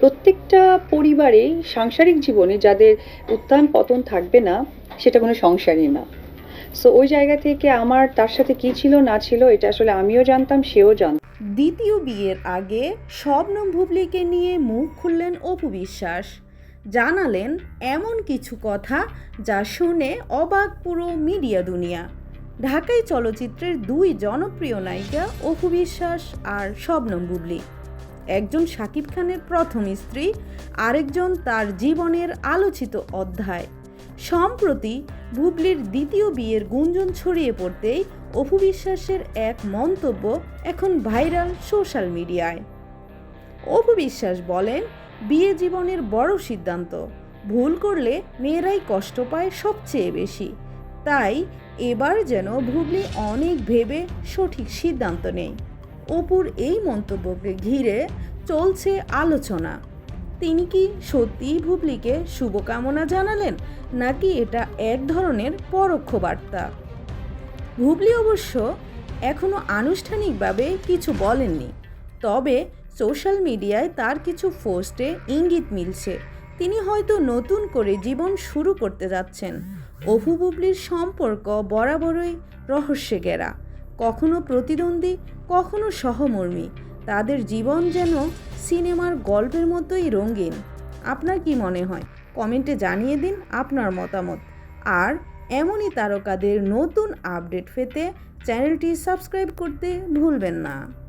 প্রত্যেকটা পরিবারে সাংসারিক জীবনে যাদের উত্থান পতন থাকবে না, সেটা কোনো সংসারই না। সো ওই জায়গা থেকে আমার তার সাথে কি ছিল, না ছিল, এটা আসলে আমিও জানতাম, সেও জানতাম দ্বিতীয় বিয়ের আগে শবনম বুবলিকে নিয়ে মুখ খুললেন অপু বিশ্বাস। জানালেন এমন কিছু কথা যা শুনে অবাক পুরো মিডিয়া দুনিয়া। ঢাকাই চলচ্চিত্রের দুই জনপ্রিয় নায়িকা অপু বিশ্বাস আর শবনম বুবলি। একজন শাকিব খানের প্রথম স্ত্রী, আরেকজন তার জীবনের আলোচিত অধ্যায়। সম্প্রতি বুবলির দ্বিতীয় বিয়ের গুঞ্জন ছড়িয়ে পড়তেই অপু বিশ্বাসের এক মন্তব্য এখন ভাইরাল সোশ্যাল মিডিয়ায়। অপু বিশ্বাস বলেন, বিয়ে জীবনের বড় সিদ্ধান্ত। ভুল করলে মেয়েরাই কষ্ট পায় সবচেয়ে বেশি। তাই এবার যেন বুবলি অনেক ভেবে সঠিক সিদ্ধান্ত নেই অপুর এই মন্তব্যকে ঘিরে চলছে আলোচনা। তিনি কি সত্যিই বুবলিকে শুভকামনা জানালেন, নাকি এটা এক ধরনের পরোক্ষ বার্তা? বুবলি অবশ্য এখনও আনুষ্ঠানিকভাবে কিছু বলেননি, তবে সোশ্যাল মিডিয়ায় তার কিছু পোস্টে ইঙ্গিত মিলছে। তিনি হয়তো নতুন করে জীবন শুরু করতে যাচ্ছেন। অভু বুবলির সম্পর্ক বরাবরই রহস্যে ঘেরা কখনো প্রতিদ্বন্দ্বী, কখনো সহমর্মী। তাদের জীবন যেন সিনেমার গল্পের মতোই রঙিন। আপনার কি মনে হয়? কমেন্টে জানিয়ে দিন আপনার মতামত। আর এমনই তারকাদের নতুন আপডেট পেতে চ্যানেলটি সাবস্ক্রাইব করতে ভুলবেন না।